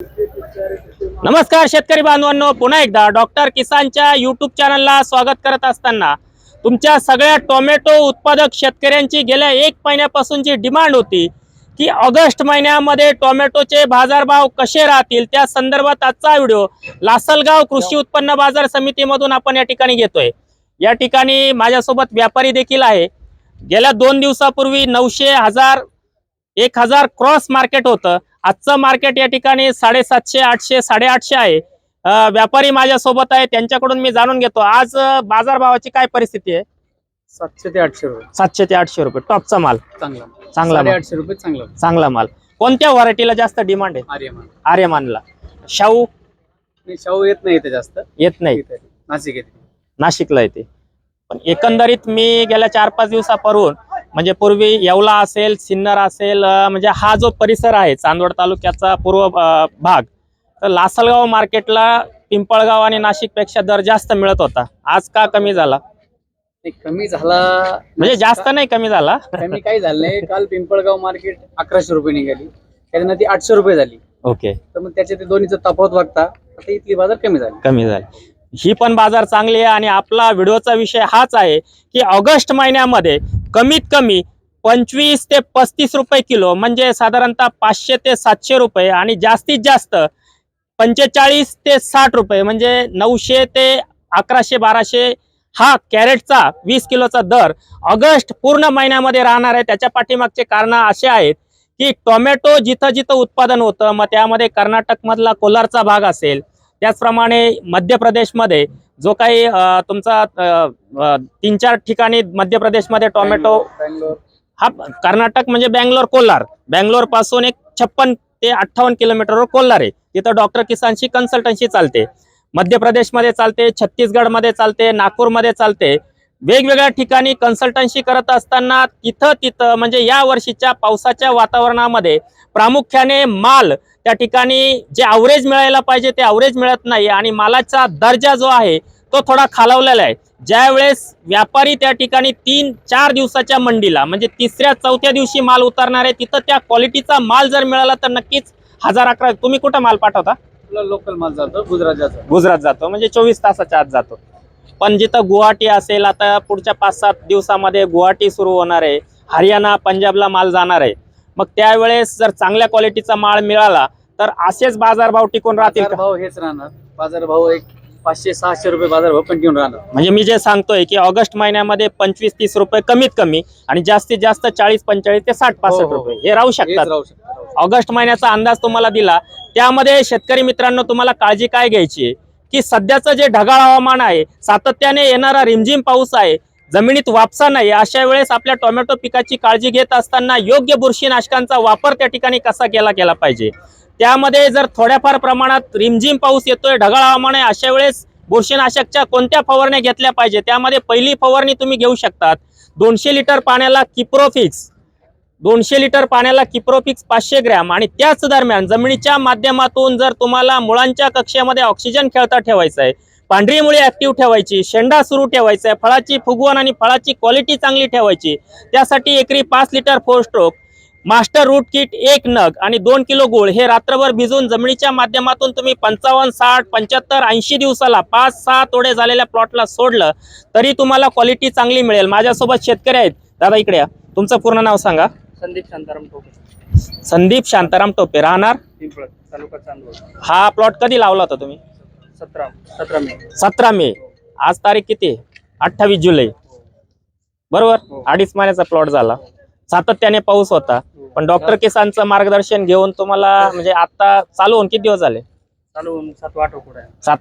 नमस्कार शेतकरी बांधवांनो पुन्हा एकदा डॉक्टर किसानच्या युट्यूब चॅनलला स्वागत करत असताना तुमच्या सगळ्या टोमॅटो उत्पादक शेतकऱ्यांची गेल्या एक महिन्यापासूनची डिमांड होती की ऑगस्ट महिन्यामध्ये टोमॅटोचे बाजारभाव कसे राहतील त्या संदर्भात आजचा व्हिडिओ लासलगाव कृषी उत्पन्न बाजार समितीमधून आपण या ठिकाणी घेतोय. या ठिकाणी माझ्यासोबत व्यापारी देखील आहे. गेल्या दोन दिवसापूर्वी नऊशे हजार एक हजार क्रॉस मार्केट होतं. आजचं मार्केट या ठिकाणी साडेसातशे आठशे साडेआठशे आहे. व्यापारी माझ्यासोबत आहे त्यांच्याकडून मी जाणून घेतो. आज बाजारभावाची काय परिस्थिती आहे? सातशे ते आठशे रुपये. सातशे ते आठशे रुपये. टॉपचा माल. चांगला चांगला माल. आठशे रुपये चांगला चांगला माल. कोणत्या व्हरायटीला जास्त डिमांड आहे? आर्यमान. आर्यमानला. शाहू? नाही शाहू येत नाही इथे जास्त. येत नाही. इथे. नाशिक येते. नाशिकला येते. पण एकंदरीत मी गेल्या चार पाच दिवसापासून म्हणजे पूर्वी येवला असेल सिन्नर असेल म्हणजे हा जो परिसर आहे चांदवड तालुक्याचा पूर्व भाग तर लासलगाव मार्केटला पिंपळगाव आणि नाशिकपेक्षा दर जास्त मिळत होता. आज का कमी झाला? कमी झाला म्हणजे जास्त नाही कमी झाला. कमी काही झालं नाही. काल पिंपळगाव मार्केट अकराशे रुपये निघाली. त्याच्यानं ती आठशे रुपये झाली. ओके. तर मग त्याच्या ते दोन्हीचा तफावत बघता आता इथली बाजार कमी झाली. कमी झाली. ही पण बाजार चांगली आहे आणि आपला व्हिडिओचा विषय हाच आहे की ऑगस्ट महिन्यामध्ये कमीत कमी पंचवीस ते पस्तीस रुपये किलो म्हणजे साधारणतः पाचशे ते सातशे रुपये आणि जास्तीत जास्त पंचेचाळीस ते साठ रुपये म्हणजे नऊशे ते अकराशे बाराशे हा कॅरेटचा वीस किलोचा दर ऑगस्ट पूर्ण महिन्यामध्ये राहणार आहे. त्याच्या पाठीमागचे कारण असे आहेत की टोमॅटो जिथं जिथं उत्पादन होतं मग त्यामध्ये कर्नाटकमधला कोलारचा भाग असेल त्याचप्रमाणे मध्य प्रदेशमध्ये जो काही तुमचा तीन चार ठिकाणी मध्य प्रदेशमध्ये टोमॅटो हा कर्नाटक म्हणजे बँगलोर कोलार बँगलोरपासून एक छप्पन ते अठ्ठावन्न किलोमीटरवर कोलार आहे. तिथं डॉक्टर किसानची कन्सल्टन्सी चालते. मध्य प्रदेशमध्ये चालते छत्तीसगडमध्ये चालते नागपूरमध्ये चालते. वेगवेगळ्या ठिकाणी कन्सल्टन्सी करत असताना तिथं तिथं म्हणजे या वर्षीच्या पावसाच्या वातावरणामध्ये प्रामुख्याने माल त्या ठिकाणी जे अवरेज मिळायला पाहिजे ते अवरेज मिळत नाही आणि मालाचा दर्जा जो आहे तो थोडा खालावलेला आहे. ज्या वेळेस व्यापारी त्या ठिकाणी तीन चार दिवसाच्या मंडीला म्हणजे तिसऱ्या चौथ्या दिवशी माल उतरणार आहे तिथं त्या क्वालिटीचा माल जर मिळाला तर नक्कीच हजार अकरा तुम्ही कुठं माल पाठवता? लोकल माल जातो गुजरात जातो. गुजरात जातो म्हणजे चोवीस तासाच्या आत जातो. पण जिथं गुवाहाटी असेल आता पुढच्या पाच सात दिवसामध्ये गुवाहाटी सुरू होणार आहे. हरियाणा पंजाबला माल जाणार आहे. मग त्यावेळेस जर चांगल्या क्वालिटीचा माल मिळाला तर असेच बाजारभाव टिकून राहतील बाजार का? भाव हेच राहणार. बाजार भाव एक पाचशे सहाशे रुपये बाजार भाव कंटिन्यू राहणार. म्हणजे मी जे सांगतोय की ऑगस्ट महिन्यामध्ये पंचवीस तीस रुपये कमीत कमी आणि जास्तीत जास्त चाळीस पंचेचाळीस ते साठ पासष्ट हो, हो. रुपये. हे राहू हेच शकतात. राहू शकतं. ऑगस्ट महिन्याचा अंदाज तुम्हाला दिला. त्यामध्ये शेतकरी मित्रांनो तुम्हाला काळजी काय घ्यायची आहे? की सध्याचं जे ढगाळ हवामान आहे सातत्याने येणारा रिमझिम पाऊस आहे जमिनीत वापसा नाही अशा वेळेस आपल्या टोमॅटो पिकाची काळजी घेत असताना योग्य बुरशीनाशकांचा वापर त्या ठिकाणी कसा केला गेला पाहिजे? त्यामध्ये जर थोड्याफार प्रमाणात रिमझिम पाऊस येतोय ढगाळ हवामान आहे अशा वेळेस बुरशीनाशकच्या कोणत्या फवारण्या घेतल्या पाहिजे? त्यामध्ये पहिली फवारणी तुम्ही घेऊ शकतात दोनशे लिटर पाण्याला किप्रोफिक्स दोनशे लिटर पाण्याला किप्रोफिक्स पाचशे ग्रॅम आणि त्याच दरम्यान जमिनीच्या माध्यमातून जर तुम्हाला मुळांच्या कक्षेमध्ये ऑक्सिजन खेळता ठेवायचा आहे पांढरी मुळी ऍक्टिव्ह ठेवायची शेंडा सुरू ठेवायचा आहे फळाची फुगवण आणि फळाची क्वालिटी चांगली ठेवायची त्यासाठी एकरी पाच litre four stroke master root kit एक नग आणि दोन किलो गुळ हे रात्रभर भिजून जमिनीच्या माध्यमातून तुम्ही पंचावन्न साठ पंच्याहत्तर ऐंशी दिवसाला पाच सहा तोडे झालेल्या प्लॉटला सोडलं तरी तुम्हाला क्वालिटी चांगली मिळेल. माझ्यासोबत शेतकरी आहेत. दादा इकडे तुमचं पूर्ण नाव सांगा. संदीप शांताराम टोके संदीप शांताराम टोपे राहणार? तालुका चांदवड. हा प्लॉट कधी लावला होता तुम्ही? सतरा सतरा मे. सतरा मे. आज तारीख किती? अठ्ठावीस जुलै. बरोबर? हो. अडीच महिन्याचा प्लॉट झाला. सातत्याने पाऊस होता. पण डॉक्टर किसानचं मार्गदर्शन घेऊन तुम्हाला म्हणजे आता चालू होऊन किती दिवस झाले? चालू सात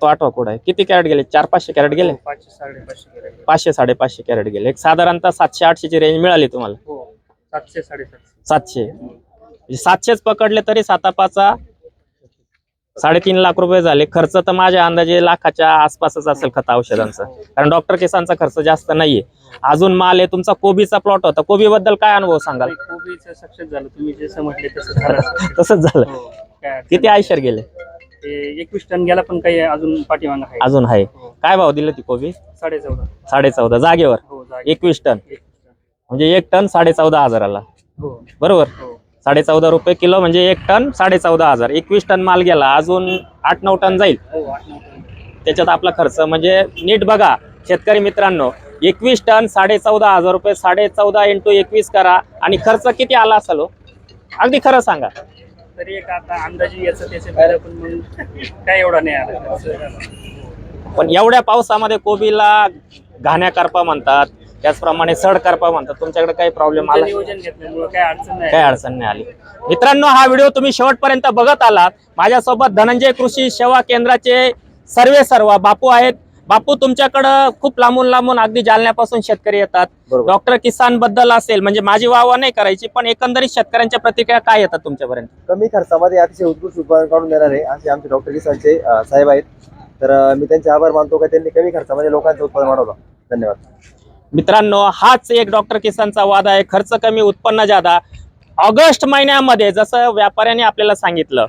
आठ कुठे आहे किती कॅरेट गेले? चार पाचशे कॅरेट गेले? पाचशे साडेपाचशे पाचशे साडेपाचशे कॅरेट गेले. एक साधारणतः सातशे आठशेची रेंज मिळाली तुम्हाला. हो. सातशे साडेसातशे. सातशे. म्हणजे सातशेच पकडले तरी सातापाचा साडेतीन लाख रुपये झाले. खर्च तर माझ्या अंदाजे लाखाच्या आसपासच असेल खत औषधांचा. कारण डॉक्टर किसानचा खर्च जास्त नाहीये. अजून माल आहे तुमचा कोबीचा प्लॉट होता. कोबी बद्दल काय अनुभव सांगाल? कोबीचं सक्सेस झालं. तुम्ही जसं म्हटले तसं झालं. तसंच झालं. हो, काय अडचण किती आयशर गेले? नाही. ते एकवीस टन गेला पण काही अजून पाठीमागं आहे. अजून आहे. हो, काय भाव दिले ती कोबी? साडे चौदा साडे चौदा जागेवर? हो जागे. एकवीस टन. एकवीस टन. म्हणजे एक टन साडे चौदा हजाराला. हो. बरोबर? हो. साडे चौदा रुपये किलो म्हणजे एक टन साडे चौदा हजार. एकवीस टन माल गेला अजून आठ नऊ टन जाईल. हो. त्याच्यात आपला खर्च. म्हणजे नीट बघा शेतकरी मित्रांनो एकवीस टन साडे चौदा हजार रुपये साडे चौदा इंटू एकवीस करा आणि खर्च किती आला असेल? अगदी खरं सांगा. तरी एक आता अंदाजे याचं त्याचं बरं पण काय एवढा नाही आला. पण एवढ्या पावसामध्ये कोबीला घाण्या करपा म्हणतात त्याचप्रमाणे सड करपा म्हणतात तुमच्याकडे काही प्रॉब्लेम आला? नियोजन घेतल्यामुळे काय अडचण नाही. काही अडचण नाही आली. मित्रांनो हा व्हिडिओ तुम्ही शेवटपर्यंत बघत आलात. माझ्यासोबत धनंजय कृषी सेवा केंद्राचे सर्वे सर्व बापू आहेत. बापू तुमच्याकडं खूप लांबून लांबून अगदी जालन्यापासून शेतकरी येतात. डॉक्टर किसानबद्दल असेल म्हणजे माझी वाहवा नाही करायची पण एकंदरीत शेतकऱ्यांच्या प्रतिक्रिया काय येतात तुमच्यापर्यंत? कमी खर्चामध्ये अतिशय उत्कृष्ट उत्पादन काढून देणारे असे आमचे डॉक्टर किसानचे साहेब आहेत. तर मी त्यांचे आभार मानतो का? त्यांनी कमी खर्चामध्ये लोकांचं उत्पादन वाढवलं. धन्यवाद. मित्रांनो हाच एक डॉक्टर किसानचा वाद आहे. खर्च कमी उत्पन्न जादा. ऑगस्ट महिन्यामध्ये जसं व्यापाऱ्यांनी आपल्याला सांगितलं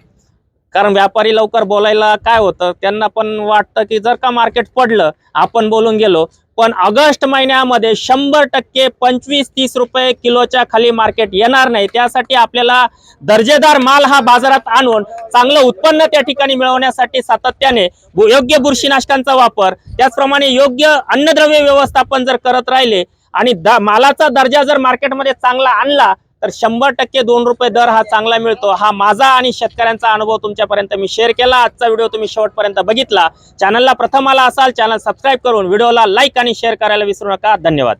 कारण व्यापारी लवकर बोलायला काय होतं त्यांना पण वाटतं की जर का मार्केट पडलं आपण बोलून गेलो पण ऑगस्ट महिन्यामध्ये शंभर टक्के पंचवीस तीस रुपये किलोच्या खाली मार्केट येणार नाही. त्यासाठी आपल्याला दर्जेदार माल हा बाजारात आणून चांगलं उत्पन्न त्या ठिकाणी मिळवण्यासाठी सातत्याने योग्य बुरशीनाशकांचा वापर त्याचप्रमाणे योग्य अन्नद्रव्य व्यवस्थापन जर करत राहिले आणि द- मालाचा दर्जा जर मार्केटमध्ये चांगला आणला तर शंभर टक्के दोन रुपये दर हा चांगला मिळतो. हा माझा आणि शेतकऱ्यांचा अनुभव तुमच्यापर्यंत मी शेअर केला. आजचा व्हिडिओ तुम्ही शेवटपर्यंत बघितला. चॅनलला प्रथम आला असाल चॅनल सबस्क्राईब करून व्हिडिओला लाईक आणि शेअर करायला विसरू नका. धन्यवाद.